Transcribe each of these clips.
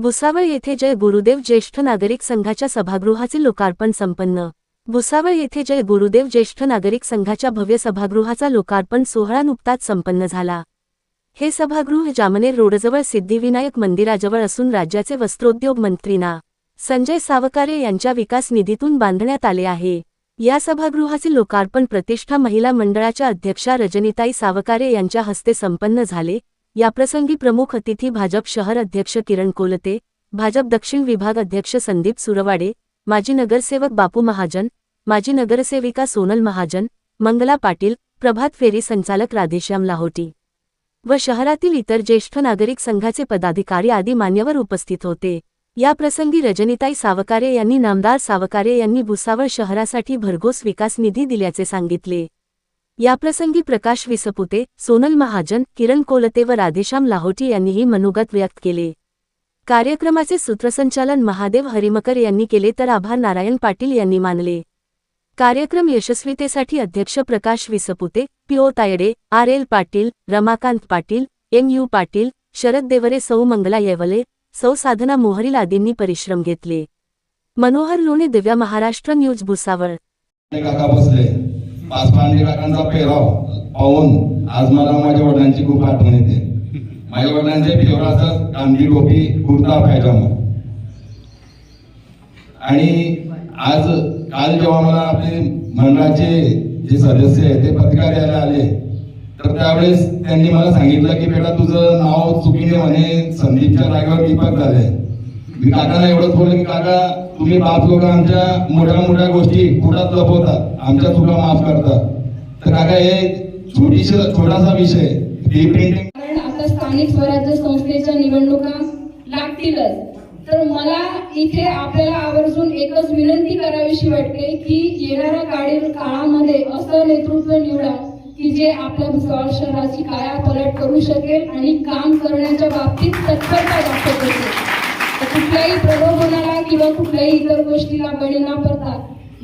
भुसावळ येथे जय गुरुदेव ज्येष्ठ नागरिक संघाच्या सभागृहाचे लोकार्पण संपन्न. भुसावळ येथे जय गुरुदेव ज्येष्ठ नागरिक संघाच्या भव्य सभागृहाचा लोकार्पण सोहळा नुकताच संपन्न झाला. हे सभागृह जामनेर रोडजवळ सिद्धिविनायक मंदिराजवळ असून राज्याचे वस्त्रोद्योग मंत्री ना. संजय सावकारे यांच्या विकास निधीतून बांधण्यात आले आहे. या सभागृहाचे लोकार्पण प्रतिष्ठा महिला मंडळाच्या अध्यक्षा रजनीताई सावकारे यांच्या हस्ते संपन्न झाले. याप्रसंगी प्रमुख अतिथी भाजप शहर अध्यक्ष किरण कोलते भाजप दक्षिण विभाग अध्यक्ष संदीप सुरवाडे माजी नगरसेवक बापू महाजन माजी नगरसेविका सोनल महाजन मंगला पाटील प्रभात फेरी संचालक राधेश्याम लाहोटी व शहरातील इतर ज्येष्ठ नागरिक संघाचे पदाधिकारी आदी मान्यवर उपस्थित होते. या प्रसंगी रजनीताई सावकारे यांनी नामदार सावकारे यांनी भुसावळ शहरासाठी भरघोस विकास निधी दिल्याचे सांगितले. याप्रसंगी प्रकाश विसपुते सोनल महाजन किरण कोलते व राधेश्याम लाहोटी यांनीही मनोगत व्यक्त केले. कार्यक्रमाचे सूत्रसंचालन महादेव हरिमकर यांनी केले तर आभार नारायण पाटील यांनी मानले. कार्यक्रम यशस्वीतेसाठी अध्यक्ष Prakash Vispute PO Tayde R L Patil Ramakant Patil M U Patil Sharad Deore सौ मंगला येवले सौ साधना मोहरील आदींनी परिश्रम घेतले. मनोहर लोणे दिव्या महाराष्ट्र न्यूज भुसावळ. पांडे पाच काकांचा पेराव पाहून आज मला माझ्या वडिलांची खूप आठवण येते. माझ्या वडिलांचे फेवराचं कांदी टोपी कुर्ता पायजामा. आणि आज काल जेव्हा मला आपले मंडळाचे जे सदस्य आहे ते पत्रकार यायला आले तर त्यावेळेस त्यांनी मला सांगितलं की बेटा तुझं नाव चुकीने म्हणे संदीपच्या जागेवर दीपक झालंय. मी काकाला एवढंच बोलले की काका तुम्ही बाप लोक आमच्या मोठ्या मोठ्या गोष्टी पुढात लपवतात आमच्या चुका माफ करतात. तर काका हे छोटीशी छोटासा विषय कारण आता स्थानिक स्वराज्य संस्थेच्या निवडणुका लागतीलच. तर मला इथे आपल्याला आवर्जून एकच विनंती करावीशी वाटते की येणाऱ्या काळी काळामध्ये असं नेतृत्व निवडा की जे आपल्या भुसावळ शहराची काया पलट करू शकेल आणि काम करण्याच्या बाबतीत तत्परता दाखवत असेल कुठल्याही प्रलोभनाला किंवा कुठल्याही इतर गोष्टीला बळी न पडता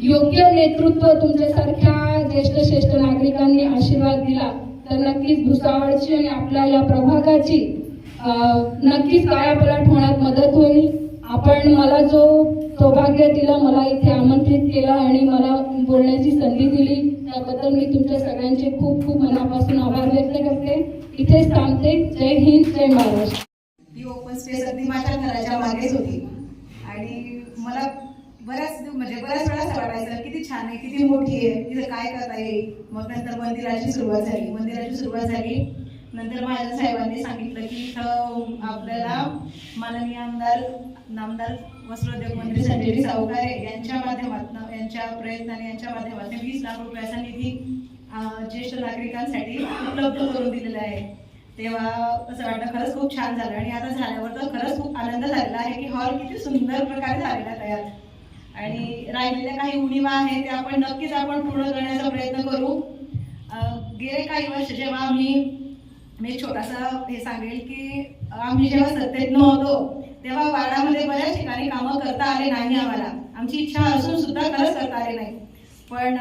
योग्य नेतृत्व तुमच्यासारख्या ज्येष्ठ श्रेष्ठ नागरिकांनी आशीर्वाद दिला तर नक्कीच भुसावळची आणि आपल्या या प्रभागाची नक्कीच कायापलट होण्यात मदत होईल. आपण मला जो सौभाग्य दिला मला इथे आमंत्रित केला आणि मला बोलण्याची संधी दिली त्याबद्दल मी तुमच्या सगळ्यांचे खूप खूप मनापासून आभार व्यक्त करते. इथेच थांबते. जय हिंद जय महाराष्ट्र. ही ओपन स्पेस अगदी माझ्या घराच्या मागेच होती. आणि मला बऱ्याच म्हणजे बऱ्याच वेळा असं वाटायचं किती छान आहे किती मोठी आहे तिथे काय करता येईल? मग नंतर मंदिराची सुरुवात झाली. मंदिराची सुरुवात झाली. नंतर माझ्या साहेबांनी सांगितलं की इथं आपल्याला माननीय आमदार नामदार वस्त्रोद्योग मंत्री संजय सावकारे यांच्या माध्यमातून यांच्या प्रयत्नाने यांच्या माध्यमातून वीस लाख रुपयाचा निधी ज्येष्ठ नागरिकांसाठी उपलब्ध करून दिलेला आहे. तेव्हा असं वाटलं खरंच खूप छान झालं. आणि आता झाल्यावर तर खरंच खूप आनंद झालेला आहे की हॉल किती सुंदर प्रकारे झालेला तयार. आणि राहिलेल्या काही उणीवा आहेत त्या आपण नक्कीच आपण पूर्ण करण्याचा प्रयत्न करू. गेले काही वर्ष जेव्हा आम्ही मी छोटासा हे सांगेल की आम्ही जेव्हा सत्तेत नव्हतो तेव्हा वाडामध्ये बऱ्याच ठिकाणी कामं करता आले नाही आम्हाला. आमची इच्छा असून सुद्धा खरंच करता आले नाही. पण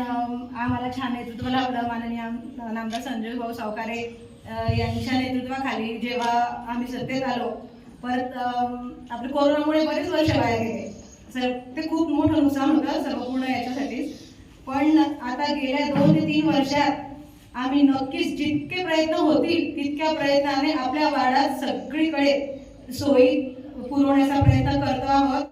आम्हाला छान नेतृत्व लाभलं. माननीय आम- नामदार संजय भाऊ सावकारे यांच्या नेतृत्वाखाली जेव्हा आम्ही सत्तेत आलो परत आपले कोरोनामुळे बरेच वर्ष वाया गेले. सर ते खूप मोठं नुकसान होतं सर्व पूर्ण याच्यासाठीच पण आता गेल्या दोन ते तीन वर्षात आम्ही नक्कीच जितके प्रयत्न होतील तितक्या प्रयत्नाने आपल्या वाड्यात सगळीकडे सोयी पुरवण्याचा प्रयत्न करतो आहोत.